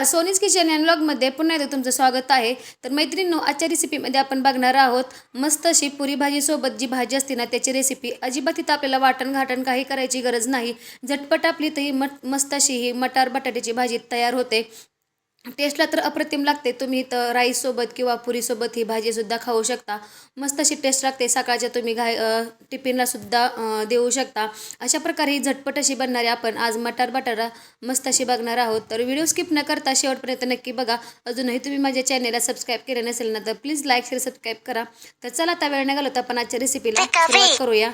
नमस्कार. सोनीज kitchen and ब्लॉगमध्ये पुन्हा एकदा तुमचं स्वागत आहे. तर मैत्रिणींनो आजच्या रेसिपीमध्ये आपण बघणार आहोत मस्त अशी पुरी भाजीसोबत जी भाजी असते ना त्याची रेसिपी अजिबात तिथं आपल्याला वाटण घाटण काही करायची गरज नाही. झटपट आपली तर ही मट मस्त अशी ही मटार बटाट्याची भाजी तयार होते. टेस्टला तर अप्रतिम लागते. तुम्ही इथं राईससोबत किंवा पुरीसोबत ही भाजीसुद्धा खाऊ शकता. मस्त अशी टेस्ट लागते. सकाळच्या तुम्ही घाय अ, टिफिनला सुद्धा अ, देऊ शकता. अशा प्रकारे ही झटपट अशी बनणारी आपण आज मटार बटाटा मस्त अशी बघणार आहोत. तर व्हिडिओ स्किप न करता शेवटपर्यंत नक्की बघा. अजूनही तुम्ही माझ्या चॅनेलला सबस्क्राईब केलं नसेल ना तर प्लीज लाईक शेअर सबस्क्राईब करा. तर चला आता वेळ न घालवता आपण आजच्या रेसिपीला सुरुवात करूया.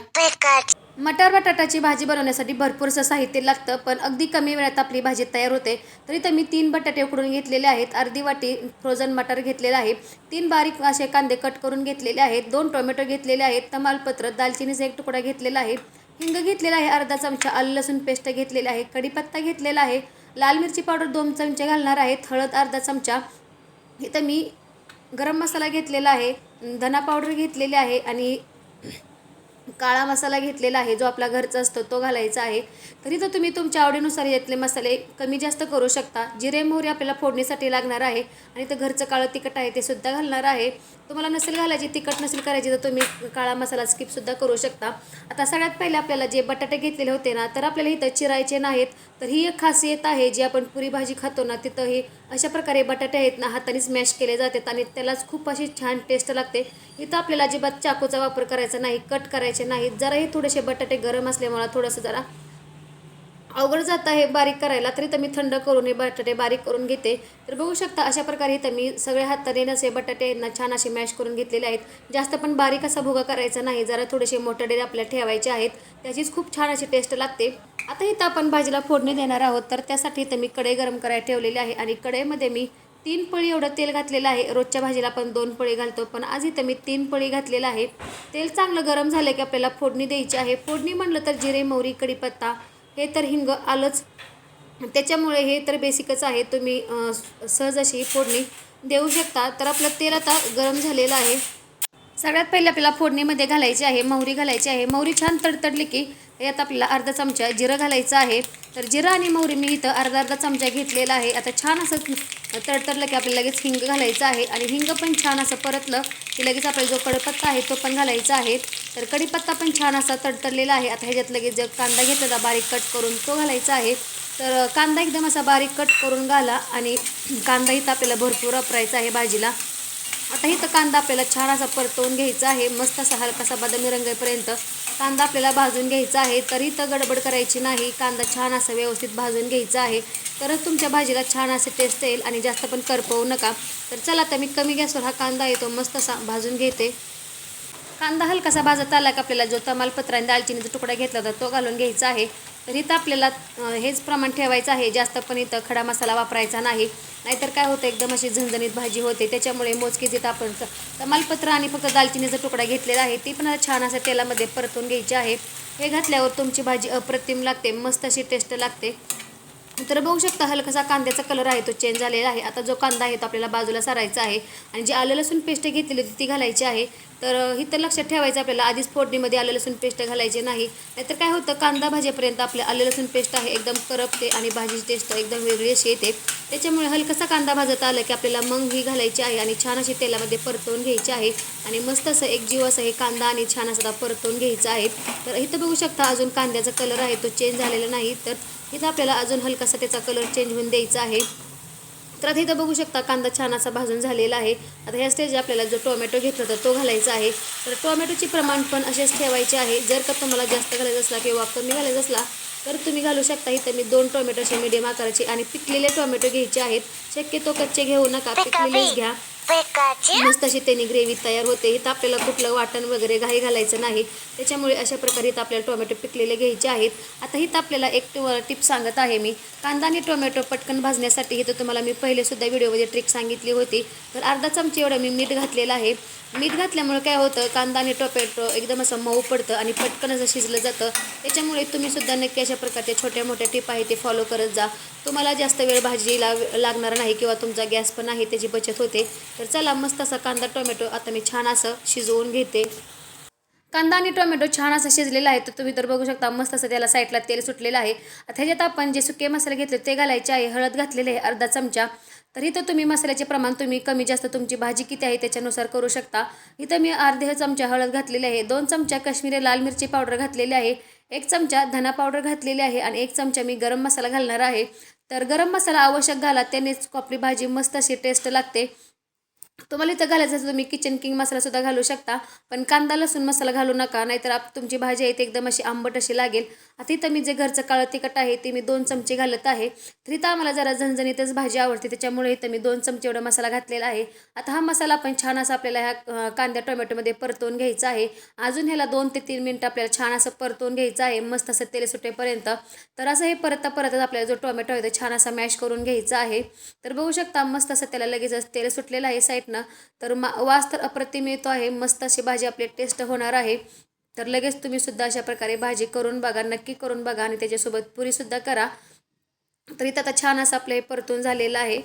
मटार बटाटाची भाजी बनवण्यासाठी भरपूरसं साहित्य लागतं पण अगदी कमी वेळात आपली भाजी तयार होते. तर इथं मी तीन बटाटे उकडून घेतलेले आहेत. अर्धी वाटी फ्रोझन मटार घेतलेला आहे. तीन बारीक असे कांदे कट करून घेतलेले आहेत. दोन टोमॅटो घेतलेले आहेत. तमालपत्र दालचिनीचा एक तुकडा घेतलेला आहे. हिंग घेतलेला आहे. अर्धा चमचा आलं लसूण पेस्ट घेतलेला आहे. कढीपत्ता घेतलेला आहे. लाल मिरची पावडर दोन चमचे घालणार आहेत. हळद अर्धा चमचा. इथं मी गरम मसाला घेतलेला आहे. धना पावडर घेतलेली आहे. आणि काळा मसाला घेतलेला आहे जो आपला घरचा असतो तो घालायचा आहे. तरी तर तुम्ही तुमच्या आवडीनुसार यातले मसाले कमी जास्त करू शकता. जिरे मोहरी आपल्याला फोडणीसाठी लागणार आहे आणि ते घरचं काळं तिखट आहे ते सुद्धा घालणार आहे. तुम्हाला नसेल घालायची तिखट नसेल करायची तर तुम्ही काळा मसाला स्किपसुद्धा करू शकता. आता सगळ्यात पहिले आपल्याला जे बटाटे घेतलेले होते ना तर आपल्याला इथं चिरायचे नाहीत. तर ही एक खासियत आहे जी आपण पुरी भाजी खातो ना तिथं हे अशा प्रकारे बटाटे आहेत ना हाताने स्मॅश केले जातात आणि त्यालाच खूप अशी छान टेस्ट लागते. इथं आपल्याला अजिबात चाकूचा वापर करायचा नाही कट करायचा नाहीत. जराही थोडेसे बटाटे गरम असल्यामुळे थोडंसं जरा अवघड जात आहे बारीक करायला. तरी तर मी थंड करून हे बटाटे बारीक करून घेते. तर बघू शकता अशा प्रकारे इथं मी सगळ्या हाताने नसे बटाटे ना छान असे मॅश करून घेतलेले आहेत. जास्त पण बारीक असा भुगा करायचा नाही. जरा थोडेसे मोठडे आपल्याला ठेवायचे आहेत. त्याचीच खूप छान अशी टेस्ट लागते. आता इथं आपण भाजीला फोडणी देणार आहोत. तर त्यासाठी इथं मी कढई गरम करायला ठेवलेली आहे आणि कढईमध्ये मी तीन पळी एवढं तेल घातलेलं आहे. रोजच्या भाजीला आपण दोन पळी घालतो पण आज इथं मी तीन पळी घातलेलं आहे. तेल चांगलं गरम झालं की आपल्याला फोडणी द्यायची आहे. फोडणी म्हणलं तर जिरे मोहरी कढीपत्ता हे तर हिंग आलंच. त्याच्यामुळे हे तर बेसिकच आहे. तुम्ही सहज अशी फोडणी देऊ शकता. तर आपलं तेल आता गरम झालेलं आहे. सगळ्यात पहिले आपल्याला फोडणीमध्ये घालायची आहे मोहरी घालायची आहे. मोहरी छान तडतडली की यात आपल्याला अर्धा चमचा जिरं घालायचं आहे. तर जिरं आणि मोहरी मी इथं अर्धा अर्धा चमचा घेतलेला आहे. आता छान असं तडतडलं की आपल्याला लगेच हिंग घालायचं आहे. आणि हिंग पण छान असं परतलं की लगेच आपल्याला जो कडीपत्ता आहे तो पण घालायचा आहे. तर कढीपत्ता पण छान असा तडतडलेला आहे. आता ह्याच्यात लगेच जर कांदा घेतलेला बारीक कट करून तो घालायचा आहे. तर कांदा एकदम असा बारीक कट करून घाला आणि कांदा इथं आपल्याला भरपूर वापरायचा आहे भाजीला. आता इथं कांदा आपल्याला छान असा परतवून घ्यायचा आहे. मस्त असा हलकासा बदामी रंगेपर्यंत. कांदा आपल्याला भाजून घ्यायचा आहे तरी तर गडबड करायची नाही. कांदा छान असा व्यवस्थित भाजून घ्यायचा आहे. तरच तुमच्या भाजीला छान असे टेस्ट येईल आणि जास्त पण करपवू नका. तर चला आता मी कमी गॅसवर हा कांदा येतो मस्त असा भाजून घेते. कांदा हलकासा भाजत आला की आपल्याला जो तमालपत्र आणि दालचिनीचा तुकडा घेतला होता तो घालून घ्यायचा आहे. तर इथं आपल्याला हेच प्रमाण ठेवायचं आहे. जास्त पण इथं खडा मसाला वापरायचा नाही. नाहीतर काय होतं एकदम अशी झणझणीत भाजी होते. त्याच्यामुळे मोजकीच इथं आपण तमालपत्र आणि फक्त दालचिनीचा तुकडा घेतलेला आहे. ती पण छान असं तेलामध्ये परतून घ्यायची आहे. हे घातल्यावर तुमची भाजी अप्रतिम लागते. मस्त अशी टेस्ट लागते. तर बघू शकता हलकासा कांद्याचा कलर आहे तो चेंज झालेला आहे. आता जो कांदा आहे तो आपल्याला बाजूला सारायचा आहे आणि जी आलं लसूण पेस्ट घेतलेली होती ती घालायची आहे. तर ही तर लक्षात ठेवायचं आपल्याला आधीच फोडणीमध्ये आलं लसूण पेस्ट घालायची नाही. नाहीतर काय होतं कांदा भाजीपर्यंत आपले आलं लसूण पेस्ट आहे एकदम करपते आणि भाजीची टेस्ट एकदम वेगळी अशी येते. त्याच्यामुळे हलकासा कांदा भाजत आला की आपल्याला मग ही घालायची आहे आणि छान अशी तेलामध्ये परतवून घ्यायची आहे. आणि मस्त असं एक जीव असं हे कांदा आणि छान असं परतवून घ्यायचा आहे. तर इथं बघू शकता अजून कांद्याचा कलर आहे तो चेंज झालेला नाही. तर इथं आपल्याला अजून हलकासा त्याचा कलर चेंज होऊन द्यायचा आहे. तर आता इथं बघू शकता कांदा छान असा भाजून झालेला आहे. आता ह्या स्टेज आपल्याला जो टोमॅटो घेतला होता तो घालायचा आहे. तर टोमॅटोचे प्रमाण पण असेच ठेवायचे आहे. जर का तुम्हाला जास्त घालायचं असला किंवा कमी घालायचं असला तर तुम्ही घालू शकता इथं मी दोन टोमॅटो असे मिडियम आकाराचे आणि पिकलेले टोमॅटो घ्यायचे आहेत. शक्यतो कच्चे घेऊ नका पिकलेलेच घ्या. मस्त अशी त्यांनी ग्रेव्ही तयार होते. इथं आपल्याला कुठलं वाटण वगैरे घाई घालायचं नाही. त्याच्यामुळे अशा प्रकारे इथं आपल्याला टोमॅटो पिकलेले घ्यायचे आहेत. आता इथं आपल्याला एक टिप सांगत आहे मी. कांदा आणि टोमॅटो पटकन भाजण्यासाठी इथं तुम्हाला मी पहिले सुद्धा व्हिडिओमध्ये ट्रिक सांगितली होती. तर अर्धा चमचे एवढं मी मीठ घातलेलं आहे. मीठ घातल्यामुळे काय होतं? कांदा आणि टोमॅटो एकदम असं मऊ पडतं आणि पटकन असं शिजलं जातं. त्याच्यामुळे तुम्ही सुद्धा नक्की अशा प्रकारच्या छोट्या मोठ्या टिप आहे ते फॉलो करत जा. तुम्हाला जास्त वेळ भाजीला लागणार नाही किंवा तुमचा गॅस पण आहे त्याची बचत होते. तर चला मस्त असा कांदा टोमॅटो आता मी छान असं शिजवून घेते. कांदा आणि टोमॅटो छान असा शिजलेला आहे तर तुम्ही तर बघू शकता मस्त असं त्याला साईडला तेल सुटलेलं आहे. आता ह्याच्यात आपण जे सुके मसाले घेतले ते घालायचे आहे. हळद घातलेले आहे अर्धा चमचा. तर इथं तुम्ही मसाल्याचे प्रमाण तुम्ही कमी जास्त तुमची भाजी किती आहे त्याच्यानुसार करू शकता. इथं मी अर्धे चमचा हळद घातलेली आहे दोन चमचा काश्मीरी लाल मिरची पावडर घातलेली आहे एक चमचा धना पावडर घातलेली आहे आणि एक चमचा मी गरम मसाला घालणार आहे. तर गरम मसाला आवश्यक घाला त्यानेच आपली भाजी मस्त अशी टेस्ट लागते. तुम्हाला इथं घालायचं असेल तुम्ही किचन किंग मसालासुद्धा घालू शकता. पण कांदा लसूण मसाला घालू नका नाहीतर आप तुमची भाजी आहे ती एकदम अशी आंबट अशी लागेल. आता इथं मी जे घरचं काळं तिखट आहे ते मी दोन चमचे घालत आहे. तर इथं आम्हाला जरा झणझणीतच भाजी आवडते त्याच्यामुळे इथं मी दोन चमचे एवढा मसाला घातलेला आहे. आता हा मसाला आपण छान असा आपल्याला ह्या कांद्या टोमॅटोमध्ये परतवून घ्यायचा आहे. अजून ह्याला दोन ते तीन मिनटं आपल्याला छान असं परतवून घ्यायचं आहे मस्त असं तेल सुटेपर्यंत. तर असं हे परत परतच आपल्याला जो टोमॅटो आहे तो छान असा मॅश करून घ्यायचा आहे. तर बघू शकता मस्त असं त्याला लगेचच तेल सुटलेलं आहे साईडनं. तर मा वास तर अप्रतिम येतो आहे मस्त अशी भाजी आपली टेस्ट होणार आहे. तर लगेच तुम्ही सुद्धा अशा प्रकारे भाजी करून बघा नक्की करून बघा आणि त्याच्यासोबत पुरीसुद्धा करा. तर इथं आता छान असं आपलं हे परतून झालेलं आहे.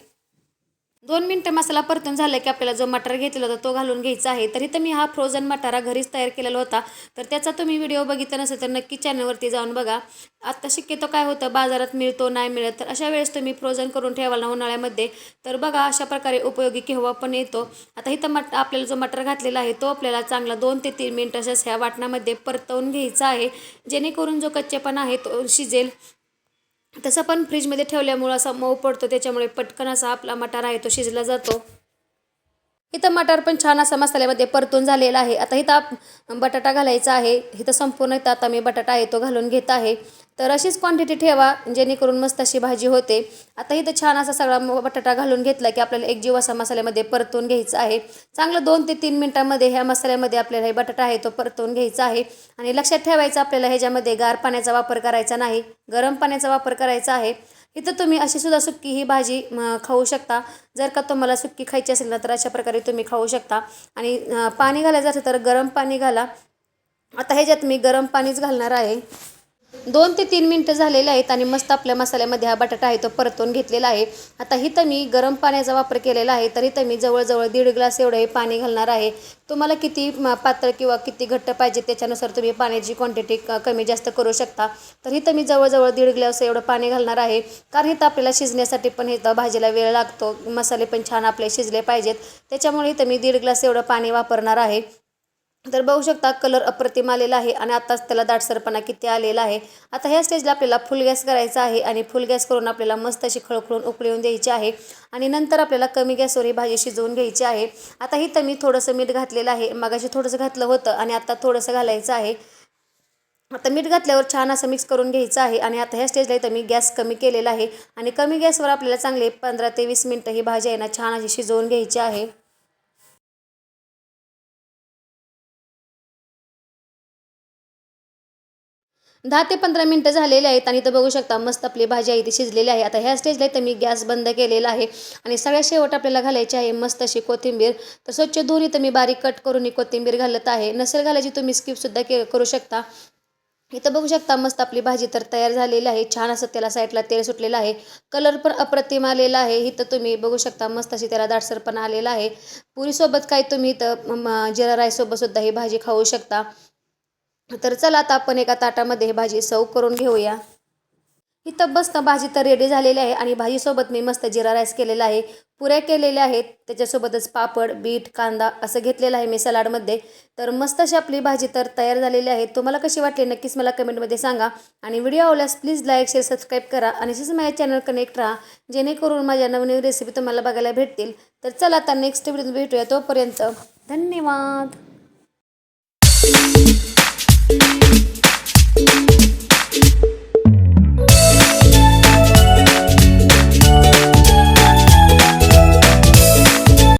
दोन मिनटं मसाला परतून झाला की आपल्याला जो मटार घेतलेला होता तो घालून घ्यायचा आहे. तर इथं मी हा फ्रोझन मटारा घरीच तयार केलेला होता. तर त्याचा तुम्ही व्हिडिओ बघितला नसेल तर नक्की चॅनलवरती जाऊन बघा. आत्ता शक्यतो काय होतं बाजारात मिळतो नाही मिळत तर अशा वेळेस तुम्ही फ्रोझन करून ठेवाल ना उन्हाळ्यामध्ये. तर बघा अशा प्रकारे उपयोगी केव्हा पण येतो. आता इथं मट आपल्याला जो मटर घातलेला आहे तो आपल्याला चांगला दोन ते तीन मिनटं अशाच ह्या वाटणामध्ये परतवून घ्यायचा आहे. जेणेकरून जो कच्चेपणा आहे तो शिजेल. तसं पण फ्रीजमध्ये ठेवल्यामुळं असा मऊ पडतो त्याच्यामुळे पटकन असा आपला मटार आहे तो शिजला जातो. इथं मटार पण छान असा मसाल्यामध्ये परतून झालेला आहे. आता इथं बटाटा घालायचा आहे. इथं संपूर्ण इथं आता मी बटाटा आहे तो घालून घेत आहे. तर अशीच क्वांटिटी ठेवा जेणेकरून मस्त अशी भाजी होते. आता इथं छान असा सगळा बटाटा घालून घेतला की आपल्याला एक जीव असा मसाल्यामध्ये परतून घ्यायचा आहे. चांगलं दोन ते तीन मिनटामध्ये ह्या मसाल्यामध्ये आपल्याला हे बटाटा आहे तो परतून घ्यायचा आहे. आणि लक्षात ठेवायचं आपल्याला ह्याच्यामध्ये गार पाण्याचा वापर करायचा नाही गरम पाण्याचा वापर करायचा आहे. इथं तुम्ही अशी सुद्धा सुक्की ही भाजी खाऊ शकता. जर का तुम्हाला सुक्की खायची असेल ना तर अशा प्रकारे तुम्ही खाऊ शकता. आणि पाणी घालायचं असेल तर गरम पाणी घाला. आता ह्याच्यात मी गरम पाणीच घालणार आहे. दोन ते तीन मिनटं झालेले आहेत आणि मस्त आपल्या मसाल्यामध्ये हा बटाटा आहे तो परतवून घेतलेला आहे. आता इथं मी गरम पाण्याचा वापर केलेला आहे तर इथं मी जवळजवळ दीड ग्लास एवढं हे पाणी घालणार आहे. तुम्हाला किती पातळ किंवा किती घट्ट पाहिजे त्याच्यानुसार तुम्ही पाण्याची क्वांटिटी क कमी जास्त करू शकता. तर इथं मी जवळजवळ दीड ग्लास एवढं पाणी घालणार आहे कारण इथं आपल्याला शिजण्यासाठी पण इथं भाजीला वेळ लागतो. मसाले पण छान आपले शिजले पाहिजेत. त्याच्यामुळे इथं मी दीड ग्लास एवढं पाणी वापरणार आहे. तर बघू शकता कलर अप्रतिम आलेला आहे आणि आताच त्याला दाटसरपणा किती आलेला आहे. आता ह्या स्टेजला आपल्याला फुल गॅस करायचा आहे आणि फुल गॅस करून आपल्याला मस्त अशी खळखळून उकळून द्यायची आहे. आणि नंतर आपल्याला कमी गॅसवर ही भाजी शिजवून घ्यायची आहे. आता तर मी थोडंसं मीठ घातलेलं आहे. मगाशी थोडंसं घातलं होतं आणि आता थोडंसं घालायचं आहे. आता मीठ घातल्यावर छान असं मिक्स करून घ्यायचं आहे आणि आता ह्या स्टेजला इथं मी गॅस कमी केलेला आहे. आणि कमी गॅसवर आपल्याला चांगले पंधरा ते वीस मिनटं ही भाजी आहे ना छान अशी शिजवून घ्यायची आहे. दहा ते पंधरा मिनटं झालेले आहेत आणि इथं बघू शकता मस्त आपली भाजी आहे ती शिजलेली आहे. आता ह्या स्टेजला इथं मी गॅस बंद केलेला आहे आणि सगळ्या शेवट आपल्याला घालायची आहे मस्त अशी कोथिंबीर. तर स्वच्छ धुवून इथं मी बारीक कट करून ही कोथिंबीर घालत आहे. नसेल घालायची तुम्ही स्किपसुद्धा के करू शकता. इथं बघू शकता मस्त आपली भाजी तर तयार झालेली आहे. छान असं त्याला साईडला तेल सुटलेलं आहे. कलर पण अप्रतिम आलेला आहे. इथं तुम्ही बघू शकता मस्त अशी त्याला दाटसरपण आलेला आहे. पुरीसोबत काय तुम्ही इथं जिरा राईसोबत सुद्धा ही भाजी खाऊ शकता. तर चला आता आपण एका ताटामध्ये हे भाजी सर्व करून घेऊया. ही तब्बस्त भाजी तर रेडी झालेली आहे आणि भाजीसोबत मी मस्त जिरा राईस केलेला आहे. पुऱ्या केलेल्या आहेत. त्याच्यासोबतच पापड बीट कांदा असं घेतलेलं आहे मी सलाडमध्ये. तर मस्त अशी आपली भाजी तर तयार झालेली आहे. तुम्हाला कशी वाटली नक्कीच मला कमेंटमध्ये सांगा. आणि व्हिडिओ आवडल्यास प्लीज लाईक शेअर सबस्क्राईब करा. आणि तसंच माझ्या चॅनल कनेक्ट राहा जेणेकरून माझ्या नवीन रेसिपी तुम्हाला बघायला भेटतील. तर चला आता नेक्स्ट व्हिडिओ भेटूया तोपर्यंत. धन्यवाद.